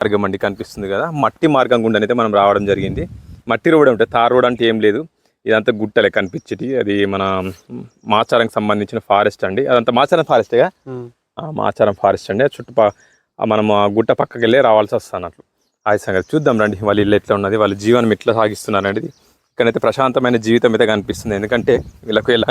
మార్గం అండి కనిపిస్తుంది కదా. మట్టి మార్గం గుండా అయితే మనం రావడం జరిగింది. మట్టి రోడ్ ఉంటుంది తార్ రోడ్ అంటే ఏం లేదు. ఇదంతా గుట్టలే కనిపించేది. అది మన మాచారంకి సంబంధించిన ఫారెస్ట్ అండి. అదంతా మాచారం ఫారెస్టేగా మాచారం ఫారెస్ట్ అండి. చుట్టుపా ఆ మనం ఆ గుట్ట పక్కకి వెళ్ళి రావాల్సి వస్తాను అట్లు ఆ సంగతి చూద్దాం రండి. వాళ్ళ ఇల్లు ఎట్లా ఉన్నది వాళ్ళ జీవనం ఎట్లా సాగిస్తున్నారు అనేది. ఇక్కడైతే ప్రశాంతమైన జీవితం అయితే కనిపిస్తుంది. ఎందుకంటే వీళ్ళకు ఎలా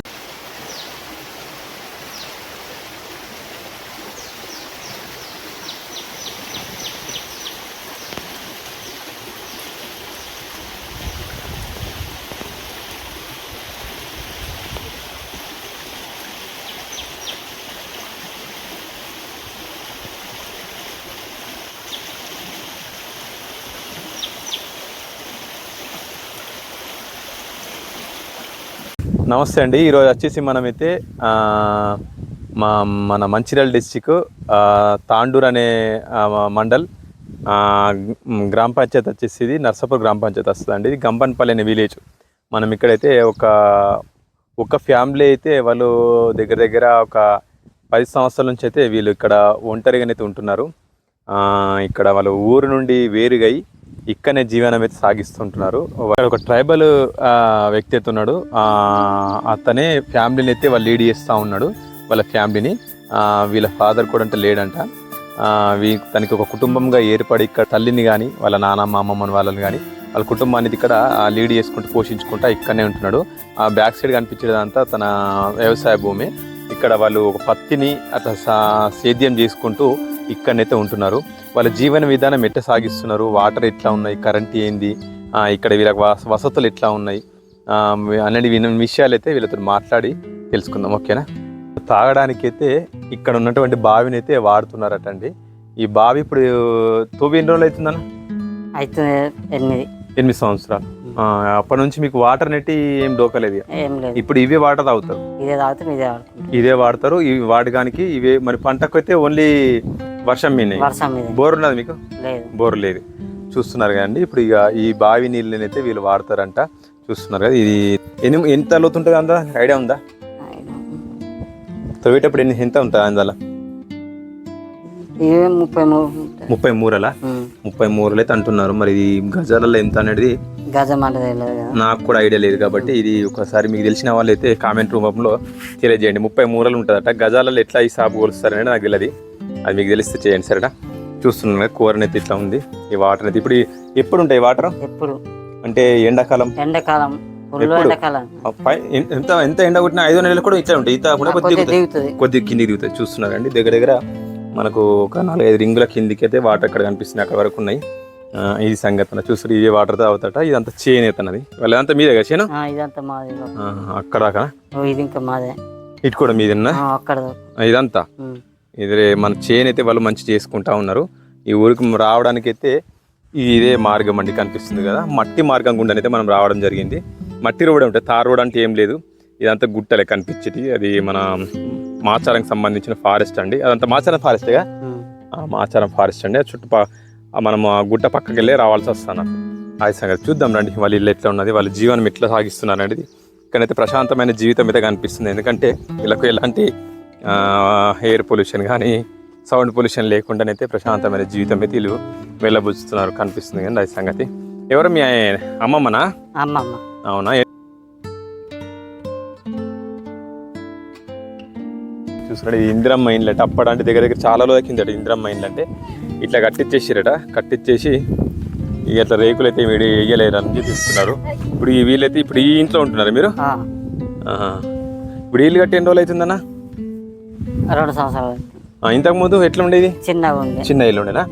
నమస్తే అండి. ఈరోజు వచ్చేసి మనమైతే మా మన మంచిర్యాల డిస్టిక్ తాండూర్ అనే మండల్ గ్రామ పంచాయతీ వచ్చేసి ఇది నర్సాపూర్ గ్రామ పంచాయతీ వస్తుందండి ఇది గంపన్పల్లి అనే విలేజ్. మనం ఇక్కడైతే ఒక ఒక ఫ్యామిలీ అయితే వాళ్ళు దగ్గర దగ్గర ఒక పది సంవత్సరాల నుంచి అయితే వీళ్ళు ఇక్కడ ఒంటరిగానైతే ఉంటున్నారు. ఇక్కడ వాళ్ళు ఊరు నుండి వేరుగై ఇక్కడనే జీవనం అయితే సాగిస్తుంటున్నారు. ఒక ట్రైబల్ వ్యక్తి అయితే ఉన్నాడు. అతనే ఫ్యామిలీని అయితే వాళ్ళు లీడ్ చేస్తూ ఉన్నాడు. వాళ్ళ ఫ్యామిలీని. వీళ్ళ ఫాదర్ కూడా అంటే లేడంట. వీ తనకి ఒక కుటుంబంగా ఏర్పడి ఇక్కడ తల్లిని కానీ వాళ్ళ నానమ్మ అమ్మమ్మని వాళ్ళని కానీ వాళ్ళ కుటుంబాన్ని ఇక్కడ లీడ్ చేసుకుంటూ పోషించుకుంటా ఇక్కడనే ఉంటున్నాడు. ఆ బ్యాక్ సైడ్ కనిపించేదంతా తన వ్యవసాయ భూమి. ఇక్కడ వాళ్ళు ఒక పత్తిని అట్లా సా- సేద్యం చేసుకుంటూ ఇక్కడనైతే ఉంటున్నారు. వాళ్ళ జీవన విధానం ఎట్లా సాగిస్తున్నారు? వాటర్ ఎట్లా ఉన్నాయి? కరెంట్ ఏంది? ఇక్కడ వీళ్ళకి వస- వసతులు ఎట్లా ఉన్నాయి? ఆ, అనేది విన విషయాలు అయితే వీళ్ళతో మాట్లాడి తెలుసుకుందాం ఓకేనా? తాగడానికి అయితే ఇక్కడ ఉన్నటువంటి బావిని అయితే వాడుతున్నారటండి. ఈ బావి ఇప్పుడు తోవి ఎన్ని రోజులు అవుతుందన్న? అయితే ఎనిమిది. ఎనిమిది సంవత్సరాలు. అప్పటి నుంచి మీకు వాటర్ నెట్టి ఏం డోకలేదు ఇప్పుడు ఇవే వాటర్ తాగుతారు? ఇదే ఇదే వాడతారు. ఇవి వాడడానికి ఇవే మరి పంటకు అయితే ఓన్లీ వర్షం మీద? వర్షం మీద. బోర్ ఉన్నది మీకు? లేదు. బోర్ లేదు. చూస్తున్నారు కదండి ఇప్పుడు ఇక ఈ బావి నీళ్ళని అయితే వీళ్ళు వాడతారంట. చూస్తున్నారు కదా ఇది ఎన్ని ఎంత లోతు ఉంటుంది అందా? ఐడియా ఉందా? తవ్వేటప్పుడు ఎన్ని ఎంత ఉంటుంది అందులో? ముప్పై. ముప్పై మూరల. ముప్పై మూరలు అయితే అంటున్నారు. మరి ఇది గజాలలో ఎంత అనేది గజం నాకు కూడా ఐడియా లేదు కాబట్టి ఇది ఒకసారి మీకు తెలిసిన వాళ్ళు అయితే కామెంట్ రూపంలో తెలియజేయండి. ముప్పై మూరలు ఉంటుందట. గజాలలో ఎట్లా ఈ సాగు కొలుస్తారనేది నాకు తెలియదు. అది మీకు తెలిస్తే చేయండి సరేనా? చూస్తున్నాను కదా కూరని అయితే ఇట్లా ఉంది ఈ వాటర్ అయితే ఇప్పుడు ఎప్పుడు ఉంటాయి వాటర్ ఎప్పుడు? అంటే ఎండాకాలం? ఎండాకాలం ఎంత ఎంత ఎండ కొట్టినా ఐదో నెలలు కూడా ఇట్లా ఉంటాయి. ఈత కూడా కొద్దిగా కొద్దిగా కిందికి దిగుతాయి చూస్తున్నారండి దగ్గర దగ్గర మనకు ఒక నాలుగైదు రింగుల కిందికి అయితే వాటర్ అక్కడ కనిపిస్తున్నాయి అక్కడ వరకు ఉన్నాయి. ఇది సంగతి అన్న. చూస్తారు ఇదే వాటర్ తాగుతాట ఇదంతా చేను అవుతున్నది వాళ్ళంతా మీదే కదా చేను? ఇదంతా మాది. అక్కడ ఇది ఇంకా మాదే. ఇటు కూడా మీదన్నా ఇదంతా. ఇది మన చేను అయితే వాళ్ళు మంచి చేసుకుంటా ఉన్నారు. ఈ ఊరికి రావడానికి అయితే ఇదే మార్గం అండి కనిపిస్తుంది కదా. మట్టి మార్గం గుండా అయితే మనం రావడం జరిగింది. మట్టి రోడ్ ఉంటుంది తార్ రోడ్ అంటే ఏం లేదు. ఇదంతా గుట్టలే కనిపించేది. అది మన మాచారంకి సంబంధించిన ఫారెస్ట్ అండి. అదంతా మాచారం ఫారెస్టేగా మాచారం ఫారెస్ట్ అండి. చుట్టుపా మనం ఆ గుట్ట పక్కకి వెళ్ళి రావాల్సి వస్తాను. ఆ సంగతి చూద్దాం రండి. వాళ్ళ ఇల్లు ఎట్లా ఉన్నది వాళ్ళ జీవనం ఎట్లా సాగిస్తున్నారు అనేది ఇక్కడైతే ప్రశాంతమైన జీవితం అయితే కనిపిస్తుంది. ఎందుకంటే వీళ్ళకు ఎలాంటి ఎయిర్ పొల్యూషన్ కానీ సౌండ్ పొల్యూషన్ లేకుండానైతే ప్రశాంతమైన జీవితం అయితే వీళ్ళు వెళ్ళబుచ్చుతున్నారు కనిపిస్తుంది కానీ అది సంగతి. ఎవరు మీ అమ్మమ్మనా? అమ్మమ్మ. అవునా? ఇది ఇందిరమ్మ ఇండ్లట అప్పడంటే దగ్గర దగ్గర చాలా రోజుల ఇందిరమ్మ ఇండ్లు అంటే ఇట్లా కట్టించేసిరట కట్టించేసి ఇక ఇట్లా రేకులు అయితే వీడి వేయలేరు అని చూపిస్తున్నారు ఇప్పుడు ఈ వీళ్ళైతే ఇప్పుడు ఈ ఇంట్లో ఉంటున్నారు మీరు. ఇప్పుడు ఇల్లు కట్టి ఎన్ని రోజులు అవుతుందన్న? రెండు సంవత్సరాలు. ఆ, ఇంతకు ముందు ఎట్లా ఉండేది? చిన్నగా ఉంది చిన్న ఇల్లు ఉండేనా.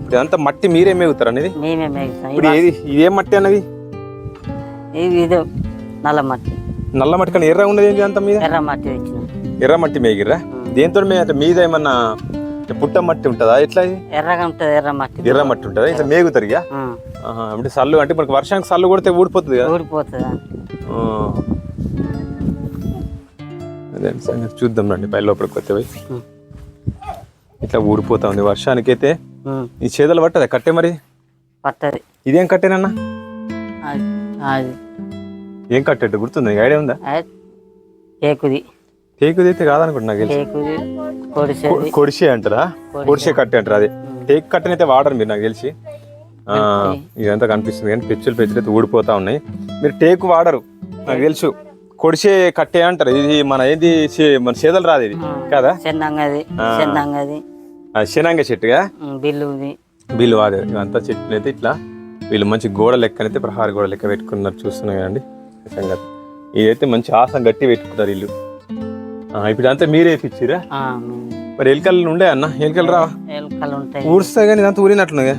ఇప్పుడు అంతా మట్టి మీరే మేగుతారు అనేది? మేమే మేగుతాం. ఇప్పుడు ఏది? ఇదేం మట్టి అన్నది? ఇది నల్ల మట్టి. నల్ల మట్టి కానీ ఎర్ర ఉన్నది ఏంటి అంత మీద? ఎర్ర మట్టి తెచ్చిన. ఎర్ర మట్టి మేగిర్రా? దేంతో మే అంటే మీద ఏమన్నా పుట్ట మట్టి ఉంటుందా? ఎట్లా ఇది? ఎర్రగా ఉంటుంది ఎర్ర మట్టి. ఎర్ర మట్టి ఉంటుందా? ఇట్లా మేగుతారు ఇక? అంటే సల్లు అంటే మనకి వర్షానికి సల్లు కొడితే ఊడిపోతుంది కదా? ఊడిపోతుంది. అదే సంగతి చూద్దాం రండి పై లోపలికి కొత్త. ఇట్లా ఊడిపోతా ఉంది వర్షానికైతే. ఈ చేదలు పట్టదా? కట్టే మరి? పట్టది. ఇదేం కట్టేనన్నా? ఏం కట్టేట్టు గుర్తుంది? ఐడియా ఉందా? అది ఏకుది టేకు అయితే కాదనుకుంటున్నా నాకు టేకుది కొడిసే అంటారా? కొడిసే. కట్టే అంటారు అదే? టేక్ కట్టనైతే వాడరు మీరు నాకు తెలిసి. ఇదంతా కనిపిస్తుంది కానీ పెచ్చులు పెచ్చులు అయితే ఊడిపోతా ఉన్నాయి. మీరు టేకు వాడరు నాకు తెలుసు. కొడిసే కట్టే అంటారు. ఇది మన ఏంది మన చేదలు రాదు ఇది. కదా? చెన్నంగది చెన్నంగది. ఆ, శనాంగ చెట్టుగా? బిల్లుది. వీళ్ళు వాడే ఇవంతా చెట్లు అయితే ఇట్లా. వీళ్ళు మంచి గోడ లెక్కనైతే ప్రహార గోడ లెక్క పెట్టుకున్నారు. చూస్తున్నాం కదండి. సంగతి ఇదైతే మంచి ఆసం గట్టి పెట్టుకున్నారు ఇల్లు ఇప్పుడు అంతా మీరే మేము. మరి ఎలుకలు ఉండే అన్న? ఎలుకలు రావా? ఊడుస్తా కానీ ఇదంతా ఊరినట్లుగా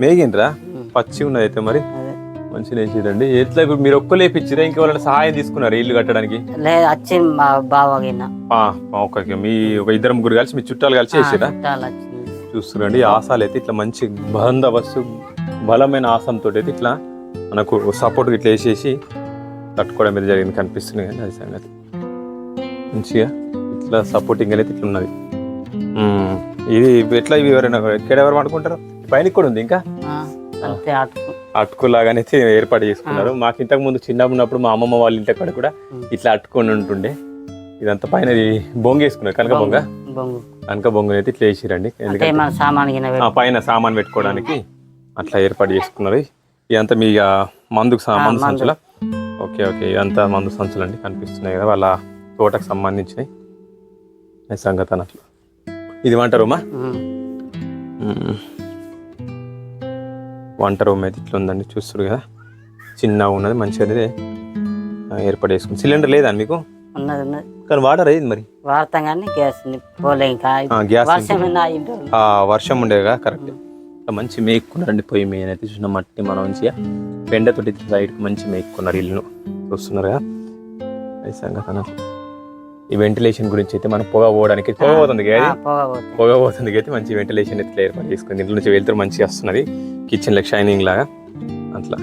మేగిండ్రా. పచ్చి ఉన్నది అయితే మరి. అదే. మంచిగా వేసిరండి ఎట్లా ఇప్పుడు మీరు ఒక్కరు లేపించిరా ఇంకా వాళ్ళని సహాయం తీసుకున్నారు ఇల్లు కట్టడానికి? లేదు వచ్చింది మా బావగిన ఒక్కరికి మీ ఒక ఇద్దరు ముగ్గురు కలిసి మీ చుట్టాలు కలిసి వేసిరా ఈ ఆసాలు అయితే ఇట్లా మంచి బందోబస్తు బలమైన ఆసంతో అయితే ఇట్లా మనకు సపోర్ట్ ఇట్లా వేసేసి తట్టుకోవడం మీద జరిగింది కనిపిస్తుంది కానీ అది సంగతి. మంచిగా ఇట్లా సపోర్టింగ్ అయితే ఇట్లా ఉన్నది. ఇది ఎట్లా ఇవి ఎవరైనా ఎక్కడ ఎవరు అనుకుంటారు పైన కూడా ఉంది ఇంకా? అయితే ఏర్పాటు చేసుకున్నారు. మాకు ఇంతకు ముందు చిన్నగా ఉన్నప్పుడు మా అమ్మమ్మ వాళ్ళ ఇంటి కాడ కూడా ఇట్లా అట్టుకొని ఉంటుండే. ఇదంతా పైన ఇది బొంగ వేసుకున్నారు. కనక బొంగ కనక బొంగ అయితే ఇట్లా వేసిరండి. ఎందుకంటే పైన సామాన్ పెట్టుకోవడానికి అట్లా ఏర్పాటు చేసుకున్నారు. ఇదంతా మీ మందుకు మందు సంచుల? Okay okay. ఇదంతా మందు సంచులు అండి. కనిపిస్తున్నాయి కదా. వాళ్ళ తోటకు సంబంధించినవి. సంగతి అన్నట్లు. ఇది వంట రూమా వంట రూమ్ అయితే ఇట్లా ఉందండి చూస్తారు కదా. చిన్నగా ఉన్నది మంచిగా అనేది ఏర్పాటు చేసుకుని సిలిండర్ లేదా మీకు? ఉన్నది ఉన్నది. కానీ వాటర్ అయింది మరి? వాడతాం కానీ గ్యాస్ పోలే ఇంకా. గ్యాస్ వర్షం ఉండేగా కరెక్ట్. మంచి మేక్కున్నారండి పొయ్యి మీద అయితే చూసిన మట్టి మనం మంచిగా. పెండతోటి సైడ్కి మంచి మేక్కున్నారు ఇల్లును. చూస్తున్నారుగా అది సంగతి అన్నట్లు. ఈ వెంటిలేషన్ గురించి అయితే మనం పొగ పోవడానికి పొగ పోతుంది పొగ పోతుంది. అయితే మంచి వెంటిలేషన్ అయితే ఏర్పాటు చేసుకుంది. ఇంట్లో నుంచి వెళ్తారు మంచిగా వస్తున్నది. కిచెన్ లెక్ షైనింగ్ లాగా. అట్లా.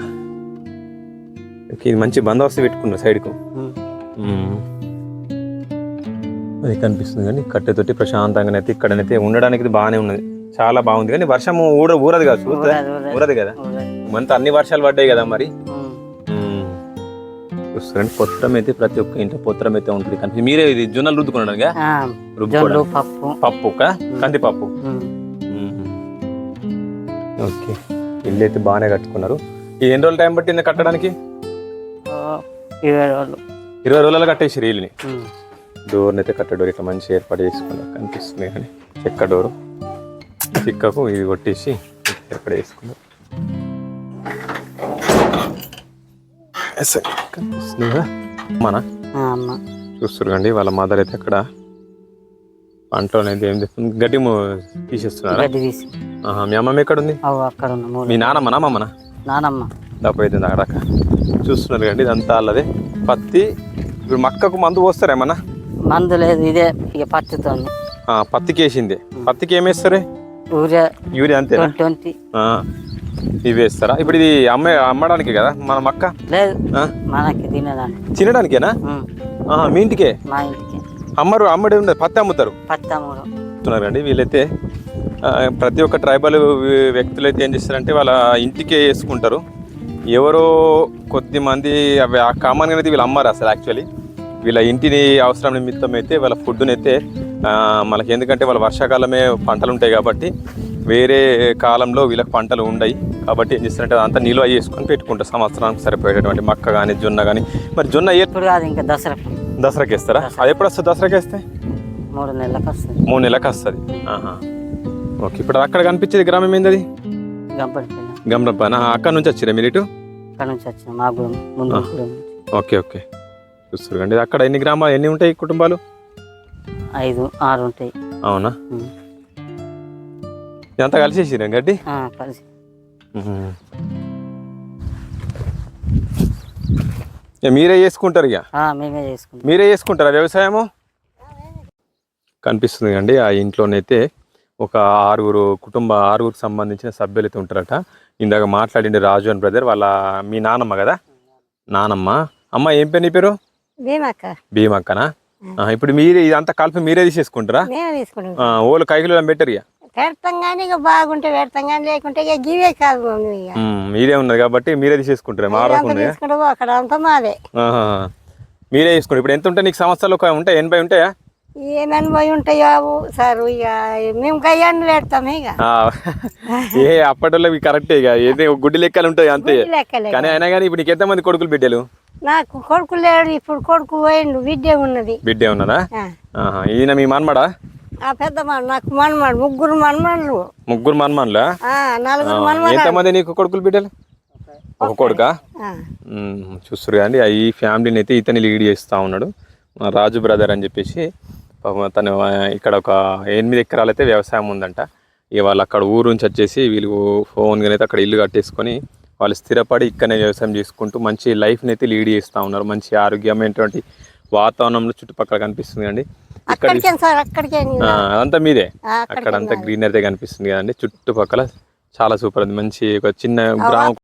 ఇది మంచి బందోబస్తు పెట్టుకున్నారు సైడ్కు. అది కనిపిస్తుంది కానీ కట్టెతోటి ప్రశాంతంగా అయితే ఇక్కడనైతే ఉండడానికి బాగానే ఉన్నది. చాలా బాగుంది కానీ వర్షం ఊర ఊరదు కదా చూస్తే ఊరదు, కదా. మంత అన్ని వర్షాలు పడ్డాయి కదా మరి. చూస్తారండి పొత్రం అయితే ప్రతి ఒక్క ఇంట్లో పొత్రం అయితే ఉంటుంది. కనిపి మీరే ఇది జొన్నలు రుబ్బుకోవడం జొన్లు పప్పు. పప్పు కందిపప్పు. ఓకే. ఇల్లు అయితే బాగానే కట్టుకున్నారు. ఈ ఎన్ని రోజులు టైం పట్టింది కట్టడానికి? ఇరవై రోజులు. ఇరవై రోజులు కట్టేసి ఇల్లుని. డోర్ని అయితే కట్ట డోర్ ఇట్లా మంచి ఏర్పాటు చేసుకున్నారు. కనిపిస్తుంది కానీ చెక్క డోరు చిక్కకు ఇది కొట్టేసి ఏర్పాటు చేసుకున్నారు ఎస్ సార్. కనిపిస్తుంది కదా మన ఆ, అమ్మ. చూస్తున్నారు వాళ్ళ మదర్ అయితే అక్కడ పంటలో అయితే ఏం చేస్తుంది? గడ్డి ము- తీసేస్తున్నారా? మీ అమ్మమ్మ ఎక్కడ ఉంది? మీ నాన్నమ్మ నామమ్మన నానమ్మ. తప్పైతుంది అక్కడ చూస్తున్నారు కండి ఇదంతా అల్లదే. పత్తి ఇప్పుడు మక్కకు మందు పోస్తారా ఏమన్నా? మందు లేదు ఇదే ఇక ఆ, పత్తికి వేసింది పత్తికి ఏం వేస్తారే? ఊరే యూరియా ట్వంటీ. ఆ, ఇవి వేస్తారా? ఇప్పుడు ఇది అమ్మే అమ్మడానికి కదా? మన మక్క? లేదు. మనకి తినడానికి. తినడానికేనా? మీ ఇంటికే? మా ఇంటికి. అమ్మరు అమ్మడి ఉండదు పత్తి అమ్ముతారు? పత్తమూడు చెప్తున్నారండి వీళ్ళైతే. ప్రతి ఒక్క ట్రైబల్ వ్యక్తులు అయితే ఏం చేస్తారంటే వాళ్ళ ఇంటికే వేసుకుంటారు. ఎవరో కొద్ది మంది అవి ఆ కామన్గా అయితే వీళ్ళు అమ్మారు అసలు యాక్చువల్లీ. వీళ్ళ ఇంటిని అవసరం నిమిత్తం అయితే వాళ్ళ ఫుడ్ని అయితే మనకి ఎందుకంటే వాళ్ళ వర్షాకాలమే పంటలు ఉంటాయి కాబట్టి వేరే కాలంలో వీళ్ళకి పంటలు ఉండయి. కాబట్టి ఏం చేస్తారంటే అదంతా నిల్వ చేసుకొని పెట్టుకుంటారు. సంవత్సరానికి సరిపోయేటటువంటి మక్క కానీ జొన్న కానీ మరి జొన్న కాదు ఇంకా దసరాకు. దసరాకి వేస్తారా? అది ఎప్పుడు వస్తుంది దసరాకి వేస్తే? మూడు నెలలకు వస్తుంది. మూడు నెలలకు వస్తుంది. ఓకే ఇప్పుడు అక్కడ కనిపించేది గ్రామం ఏంది అది గమనప్పన అక్కడ నుంచి వచ్చిరా మీరు ఇటు? అక్కడ నుంచి వచ్చిన మా. Okay okay. చూస్తారు కండి అక్కడ ఎన్ని గ్రామాలు ఎన్ని ఉంటాయి కుటుంబాలు? ఐదు ఆరు ఉంటాయి. అవునా. ఇదంతా కలిసేసిరా గడ్డి? కలిసి. మీరే చేసుకుంటారు ఇక? ఆ, మేమే చేసుకుంటాం. మీరే చేసుకుంటారా వ్యవసాయము? కనిపిస్తుంది అండి ఆ ఇంట్లోనైతే ఒక ఆరుగురు కుటుంబ ఆరుగురికి సంబంధించిన సభ్యులు అయితే ఉంటారట. ఇందాక మాట్లాడింది రాజు అని బ్రదర్ వాళ్ళ మీ నానమ్మ కదా? నానమ్మ. అమ్మ ఏం పేరు నీ పేరు? భీమక్క. భీమక్కనా? ఆ, ఇప్పుడు మీరే ఇదంతా కలిపి మీరే తీసేసుకుంటారా? మేమే తీసుకుంటాం. ఆ, ఓళ్ళు కైకిలో పెట్టరు ఇక? పెడతాం కానీ ఇక బాగుంటే పెడతాం కానీ లేకుంటే ఇక గివే కాదు మమ్మీ ఇక. మీరే ఉన్నది కాబట్టి మీరే తీసేసుకుంటారా మాడకుండా తీసుకుంటూ అక్కడ అంతా మాదే. మీరే చేసుకుంటారు ఇప్పుడు ఎంత ఉంటాయి నీకు సంవత్సరాలు ఒక ఉంటాయి ఎనభై ఉంటాయా? ఏమని పోయి ఉంటాయో సార్ ఇక మేము కయ్యాన్ని పెడతాం ఇక. ఏ అప్పటిలో కరెక్టే ఇక. ఏది గుడ్డి లెక్కలు ఉంటాయి అంతే. లెక్కలే కానీ అయినా కానీ ఇప్పుడు నీకు ఎంతమంది కొడుకులు బిడ్డలు? నాకు కొడుకు లేడు ఇప్పుడు కొడుకు పోయిండు విద్య ఉన్నది. బిడ్డే. ఆహా. ఈయన మీ మన్మడా? ఆ పెద్ద నాకు మనమాడు ముగ్గురు మనమాడు ముగ్గురు నలుగురు ఎంతమంది నీకు కొడుకులు బిడ్డలు? ఒక కొడుకా. చూస్తారు కదండి ఈ ఫ్యామిలీని అయితే ఇతని లీడ్ చేస్తూ ఉన్నాడు. రాజు బ్రదర్ అని చెప్పేసి పాపం తను ఇక్కడ ఒక ఎనిమిది ఎకరాలు అయితే వ్యవసాయం ఉందంట. ఇక వాళ్ళు అక్కడ ఊరు నుంచి వచ్చేసి వీళ్ళు ఫోన్ అయితే అక్కడ ఇల్లు కట్టేసుకొని వాళ్ళు స్థిరపడి ఇక్కడనే వ్యవసాయం చేసుకుంటూ మంచి లైఫ్ని అయితే లీడ్ చేస్తూ ఉన్నారు. మంచి ఆరోగ్యమైనటువంటి వాతావరణంలో చుట్టుపక్కల కనిపిస్తుంది అండి ఇక్కడ సార్ అక్కడికే అదంతా మీదే. అక్కడ అంతా గ్రీనరీ కనిపిస్తుంది కదండి. చుట్టుపక్కల చాలా సూపర్ ఉంది. మంచి ఒక చిన్న గ్రామం